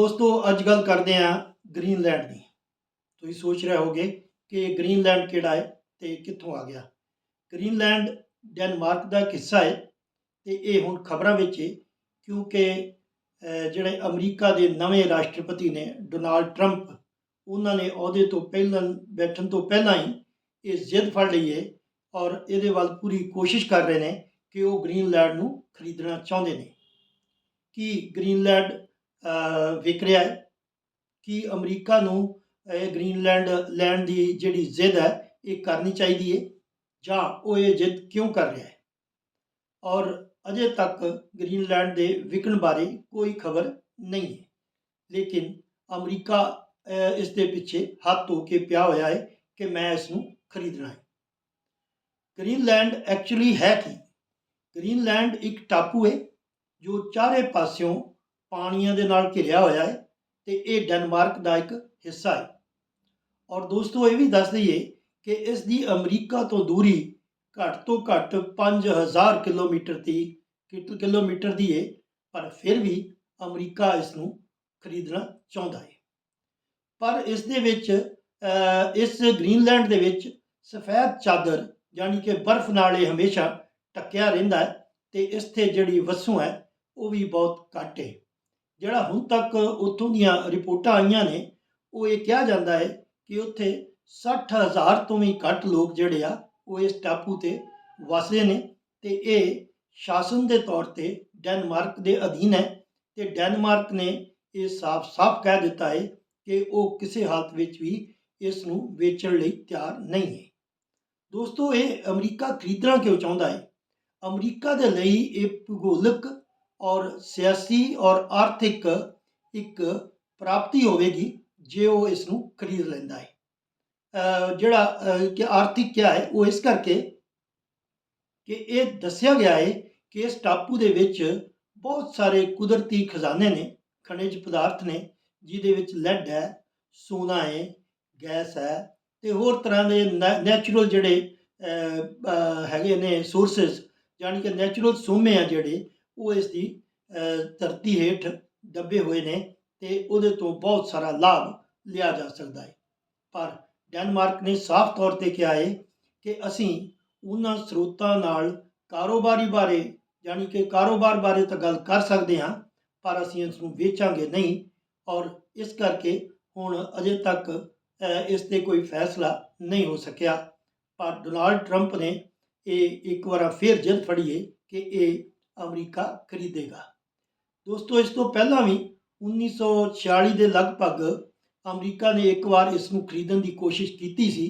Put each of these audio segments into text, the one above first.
ਦੋਸਤੋ, ਅੱਜ ਗੱਲ ਕਰਦੇ ਹਾਂ ਗ੍ਰੀਨਲੈਂਡ ਦੀ। ਤੁਸੀਂ ਸੋਚ ਰਹੇ ਹੋਗੇ ਕਿ ਗ੍ਰੀਨਲੈਂਡ ਕਿਹੜਾ ਹੈ ਤੇ ਕਿੱਥੋਂ ਆ ਗਿਆ? ਗ੍ਰੀਨਲੈਂਡ ਡੈਨਮਾਰਕ ਦਾ ਇੱਕ ਹਿੱਸਾ ਹੈ ਤੇ ਇਹ ਹੁਣ ਖਬਰਾਂ ਵਿੱਚ ਹੈ, ਕਿਉਂਕਿ ਜਿਹੜੇ ਅਮਰੀਕਾ ਦੇ ਨਵੇਂ ਰਾਸ਼ਟਰਪਤੀ ਨੇ ਡੋਨਾਲਡ ਟਰੰਪ, ਉਹਨਾਂ ਨੇ ਅਹੁਦੇ ਤੋਂ ਪਹਿਲਾਂ, ਬੈਠਣ ਤੋਂ ਪਹਿਲਾਂ ਹੀ ਇਹ ਜ਼ਿੱਦ ਫੜ ਲਈ ਹੈ ਔਰ ਇਹਦੇ ਵੱਲ ਪੂਰੀ ਕੋਸ਼ਿਸ਼ ਕਰ ਰਹੇ ਨੇ ਕਿ ਉਹ ਗ੍ਰੀਨਲੈਂਡ ਨੂੰ ਖਰੀਦਣਾ ਚਾਹੁੰਦੇ ਨੇ। ਕੀ ਗ੍ਰੀਨਲੈਂਡ ਵਿਕ ਰਿਹਾ ਹੈ ਕਿ ਅਮਰੀਕਾ ਨੂੰ ਇਹ ਗ੍ਰੀਨਲੈਂਡ ਲੈਣ ਦੀ ਜਿਹੜੀ ਜ਼ਿੱਦ ਹੈ, ਇਹ ਕਰਨੀ ਚਾਹੀਦੀ ਹੈ ਜਾਂ ਉਹ ਇਹ ਜ਼ਿੱਦ ਕਿਉਂ ਕਰ ਰਿਹਾ ਹੈ? ਔਰ ਅਜੇ ਤੱਕ ਗ੍ਰੀਨਲੈਂਡ ਦੇ ਵਿਕਣ ਬਾਰੇ ਕੋਈ ਖਬਰ ਨਹੀਂ ਹੈ। ਲੇਕਿਨ ਅਮਰੀਕਾ ਇਸ ਦੇ ਪਿੱਛੇ ਹੱਥ ਧੋ ਕੇ ਪਿਆ ਹੋਇਆ ਹੈ ਕਿ ਮੈਂ ਇਸ ਨੂੰ ਖਰੀਦਣਾ ਹੈ। ਗ੍ਰੀਨਲੈਂਡ ਐਕਚੁਅਲੀ ਹੈ ਕੀ? ਗ੍ਰੀਨਲੈਂਡ ਇੱਕ ਟਾਪੂ ਹੈ ਜੋ ਚਾਰੇ ਪਾਸਿਓਂ ਪਾਣੀਆਂ ਦੇ ਨਾਲ ਘਿਰਿਆ ਹੋਇਆ ਹੈ ਤੇ ਇਹ ਡੈਨਮਾਰਕ ਦਾ ਇੱਕ ਹਿੱਸਾ ਹੈ। ਔਰ ਦੋਸਤੋ, ਇਹ ਵੀ ਦੱਸ ਦਈਏ ਕਿ ਇਸ ਦੀ ਅਮਰੀਕਾ ਤੋਂ ਦੂਰੀ ਘੱਟ ਤੋਂ ਘੱਟ 5000 ਕਿਲੋਮੀਟਰ ਦੀ ਕਿ- ਕਿਲੋਮੀਟਰ ਦੀ ਹੈ ਪਰ ਫਿਰ ਵੀ ਅਮਰੀਕਾ ਇਸ ਨੂੰ ਖਰੀਦਣਾ ਚਾਹੁੰਦਾ ਹੈ। ਪਰ ਇਸ ਦੇ ਵਿੱਚ ਇਸ ਗ੍ਰੀਨਲੈਂਡ ਦੇ ਵਿੱਚ ਸਫੈਦ ਚਾਦਰ ਯਾਨੀ ਕਿ ਬਰਫ਼ ਨਾਲ ਇਹ ਹਮੇਸ਼ਾ ਟੱਕਿਆ ਰਹਿੰਦਾ ਹੈ ਤੇ ਇਸ ਤੇ ਜਿਹੜੀ ਵਸੂ ਹੈ, ਉਹ ਵੀ ਬਹੁਤ ਘੱਟ ਹੈ ਜਿਹੜਾ ਹੁਣ ਤੱਕ ਉੱਥੋਂ ਦੀਆਂ ਰਿਪੋਰਟਾਂ ਆਈਆਂ ਨੇ, ਉਹ ਇਹ ਕਿਹਾ ਜਾਂਦਾ ਹੈ ਕਿ ਉੱਥੇ 60000 ਤੋਂ ਵੀ ਘੱਟ ਲੋਕ ਜਿਹੜੇ ਆ, ਉਹ ਇਸ ਟਾਪੂ ਤੇ ਵਸਦੇ ਨੇ ਤੇ ਇਹ ਸ਼ਾਸਨ ਦੇ ਤੌਰ ਤੇ ਡੈਨਮਾਰਕ ਦੇ ਅਧੀਨ ਹੈ ਤੇ ਡੈਨਮਾਰਕ ਨੇ ਇਹ ਸਾਫ਼-ਸਾਫ਼ ਕਹਿ ਦਿੱਤਾ ਹੈ ਕਿ ਉਹ ਕਿਸੇ ਹਾਲਤ ਵਿੱਚ ਵੀ ਇਸ ਨੂੰ ਵੇਚਣ ਲਈ ਤਿਆਰ ਨਹੀਂ ਹੈ। ਦੋਸਤੋ, ਇਹ ਅਮਰੀਕਾ ਖਰੀਦਣਾ ਕਿਉਂ ਚਾਹੁੰਦਾ ਹੈ? ਅਮਰੀਕਾ ਦੇ ਲਈ ਇਹ ਭੂਗੋਲਿਕ ਔਰ ਸਿਆਸੀ ਔਰ ਆਰਥਿਕ ਇੱਕ ਪ੍ਰਾਪਤੀ ਹੋਵੇਗੀ ਜੇ ਉਹ ਇਸ ਨੂੰ ਖਰੀਦ ਲੈਂਦਾ ਹੈ। ਜਿਹੜਾ ਕਿ ਆਰਥਿਕ ਕਿਆ ਹੈ, ਉਹ ਇਸ ਕਰਕੇ ਕਿ ਇਹ ਦੱਸਿਆ ਗਿਆ ਹੈ ਕਿ ਇਸ ਟਾਪੂ ਦੇ ਵਿੱਚ ਬਹੁਤ ਸਾਰੇ ਕੁਦਰਤੀ ਖਜ਼ਾਨੇ ਨੇ, ਖਣਿਜ ਪਦਾਰਥ ਨੇ, ਜਿਹਦੇ ਵਿੱਚ ਲੈਡ ਹੈ, ਸੋਨਾ ਹੈ, ਗੈਸ ਹੈ ਤੇ ਹੋਰ ਤਰ੍ਹਾਂ ਦੇ ਨੈਚੁਰਲ ਜਿਹੜੇ ਹੈਗੇ ਨੇ ਸੋਰਸਸ ਯਾਨੀ ਕਿ ਨੈਚੁਰਲ ਸੋਮੇ ਆ ਜਿਹੜੇ ਉਹ ਇਸ ਦੀ ਧਰਤੀ ਹੇਠ ਦੱਬੇ ਹੋਏ ਨੇ ਤੇ ਉਹਦੇ ਤੋਂ ਬਹੁਤ ਸਾਰਾ ਲਾਭ ਲਿਆ ਜਾ ਸਕਦਾ ਹੈ। ਪਰ ਡੈਨਮਾਰਕ ਨੇ ਸਾਫ਼ ਤੌਰ ਤੇ ਕਿਹਾ ਹੈ ਕਿ ਅਸੀਂ ਉਹਨਾਂ ਸਰੋਤਾਂ ਨਾਲ ਕਾਰੋਬਾਰੀ ਬਾਰੇ, ਯਾਨੀ ਕਿ ਕਾਰੋਬਾਰ ਬਾਰੇ ਤਾਂ ਗੱਲ ਕਰ ਸਕਦੇ ਹਾਂ, ਪਰ ਅਸੀਂ ਇਸ ਨੂੰ ਵੇਚਾਂਗੇ ਨਹੀਂ ਔਰ ਇਸ ਕਰਕੇ ਹੁਣ ਅਜੇ ਤੱਕ ਇਸ ਤੇ ਕੋਈ ਫੈਸਲਾ ਨਹੀਂ ਹੋ ਸਕਿਆ। ਪਰ ਡੋਨਾਲਡ ਟਰੰਪ ਨੇ ਇਹ ਇੱਕ ਵਾਰ ਫਿਰ ਜਿੱਦ ਫੜੀ ਹੈ ਕਿ ਇਹ ਅਮਰੀਕਾ ਖਰੀਦੇਗਾ। ਦੋਸਤੋ, ਇਸ ਤੋਂ ਪਹਿਲਾਂ ਵੀ 1946 ਦੇ ਲਗਭਗ ਅਮਰੀਕਾ ਨੇ ਇੱਕ ਵਾਰ ਇਸ ਨੂੰ ਖਰੀਦਣ ਦੀ ਕੋਸ਼ਿਸ਼ ਕੀਤੀ ਸੀ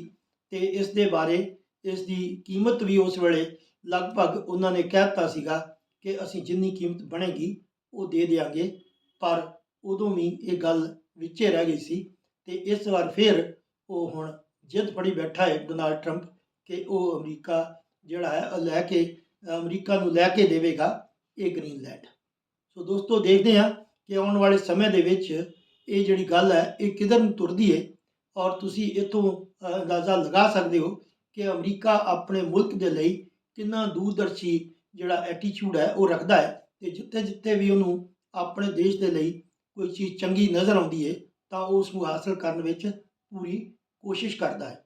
ਤੇ ਇਸ ਦੇ ਬਾਰੇ ਇਸ ਦੀ ਕੀਮਤ ਵੀ ਉਸ ਵੇਲੇ ਲਗਭਗ ਉਹਨਾਂ ਨੇ ਕਹਿਤਾ ਸੀਗਾ ਕਿ ਅਸੀਂ ਜਿੰਨੀ ਕੀਮਤ ਬਣੇਗੀ ਉਹ ਦੇ ਦੇਵਾਂਗੇ ਪਰ ਉਦੋਂ ਵੀ ਇਹ ਗੱਲ ਵਿੱਚੇ ਰਹਿ ਗਈ ਸੀ ਤੇ ਇਸ ਵਾਰ ਫਿਰ ਉਹ ਹੁਣ ਜਿੱਦ ਫੜੀ ਬੈਠਾ ਹੈ ਡੋਨਾਲਡ ਟਰੰਪ ਕਿ ਉਹ ਅਮਰੀਕਾ ਜਿਹੜਾ ਹੈ ਉਹ ਲੈ ਕੇ ਅਮਰੀਕਾ ਨੂੰ ਲੈ ਕੇ ਦੇਵੇਗਾ ਇਹ ਗ੍ਰੀਨਲੈਂਡ ਸੋ ਦੋਸਤੋ, ਦੇਖਦੇ ਹਾਂ ਕਿ ਆਉਣ ਵਾਲੇ ਸਮੇਂ ਦੇ ਵਿੱਚ ਇਹ ਜਿਹੜੀ ਗੱਲ ਹੈ, ਇਹ ਕਿਧਰ ਨੂੰ ਤੁਰਦੀ ਹੈ ਔਰ ਤੁਸੀਂ ਇਥੋਂ ਅੰਦਾਜ਼ਾ ਲਗਾ ਸਕਦੇ ਹੋ ਕਿ ਅਮਰੀਕਾ ਆਪਣੇ ਮੁਲਕ ਦੇ ਲਈ ਕਿੰਨਾ ਦੂਰਦਰਸ਼ੀ ਜਿਹੜਾ ਐਟੀਟਿਊਡ ਹੈ, ਉਹ ਰੱਖਦਾ ਹੈ ਤੇ ਜਿੱਥੇ ਜਿੱਥੇ ਵੀ ਉਹਨੂੰ ਆਪਣੇ ਦੇਸ਼ ਦੇ ਲਈ ਕੋਈ ਚੀਜ਼ ਚੰਗੀ ਨਜ਼ਰ ਆਉਂਦੀ ਹੈ, ਤਾਂ ਉਹ ਉਸ ਨੂੰ ਹਾਸਲ ਕਰਨ ਵਿੱਚ ਪੂਰੀ ਕੋਸ਼ਿਸ਼ ਕਰਦਾ ਹੈ।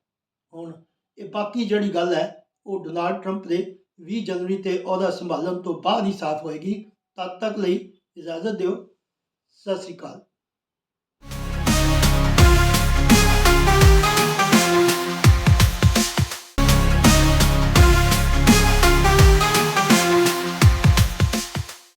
ਹੁਣ ਇਹ ਬਾਕੀ ਜਿਹੜੀ ਗੱਲ ਹੈ, ਉਹ ਡੋਨਾਲਡ ਟਰੰਪ ਦੇ 20 ਜਨਵਰੀ ਤੇ ਅਹੁਦਾ ਸੰਭਾਲਣ ਤੋਂ ਬਾਅਦ ਹੀ ਸਾਫ਼ ਹੋਏਗੀ। ਤਦ ਤੱਕ ਲਈ ਇਜਾਜ਼ਤ ਦਿਓ। ਸਤਿ ਸ੍ਰੀ ਅਕਾਲ।